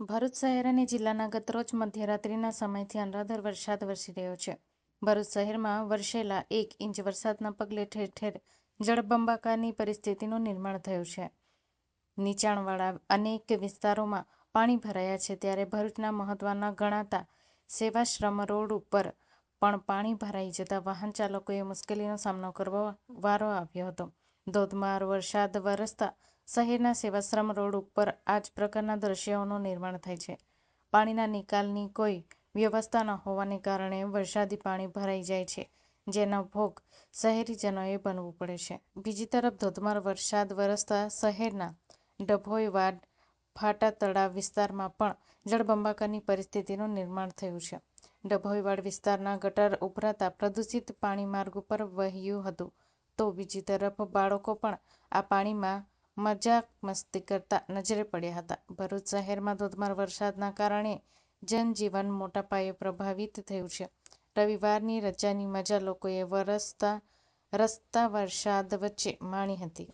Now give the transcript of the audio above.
ભરૂચ શહેર અને જિલ્લાના ગતરોજ મધ્યરાત્રિના સમયથી અનરાધાર વરસાદ વરસી રહ્યો છે. ભરૂચ શહેરમાં વરસેલા એક ઇંચ વરસાદના પગલે ઠેર ઠેર જળબંબાકારની પરિસ્થિતિનું નિર્માણ થયું છે. નીચાણવાળા અનેક વિસ્તારોમાં પાણી ભરાયા છે ત્યારે ભરૂચના મહત્વના ગણાતા સેવાશ્રમ રોડ ઉપર પણ પાણી ભરાઈ જતા વાહન ચાલકોએ મુશ્કેલીનો સામનો કરવો વારો આવ્યો હતો. ધોધમાર વરસાદ વરસતા શહેરના સેવાશ્રમ રોડ ઉપર આ જ પ્રકારના દ્રશ્યોનું નિર્માણ થાય છે. પાણીના નિકાલની કોઈ વ્યવસ્થા ન હોવાને કારણે વરસાદી પાણી ભરાઈ જાય છે, જેનો ભોગ શહેરીજનોએ બનવું પડે છે. બીજી તરફ, ધોધમાર વરસાદ વરસતા શહેરના ડભોઈ વાડ, ફાટા તળાવ વિસ્તારમાં પણ જળબંબાકારની પરિસ્થિતિનું નિર્માણ થયું છે. ડભોઈવાડ વિસ્તારના ગટર ઉભરાતા પ્રદૂષિત પાણી માર્ગ ઉપર વહ્યું હતું. તો બીજી તરફ, બાળકો પણ આ પાણીમાં મજાક મસ્તી કરતા નજરે પડ્યા હતા. ભરૂચ શહેરમાં ધોધમાર વરસાદના કારણે જનજીવન મોટા પાયે પ્રભાવિત થયું છે. રવિવારની રજાની મજા લોકોએ વરસતા રસ્તા વરસાદ વચ્ચે માણી હતી.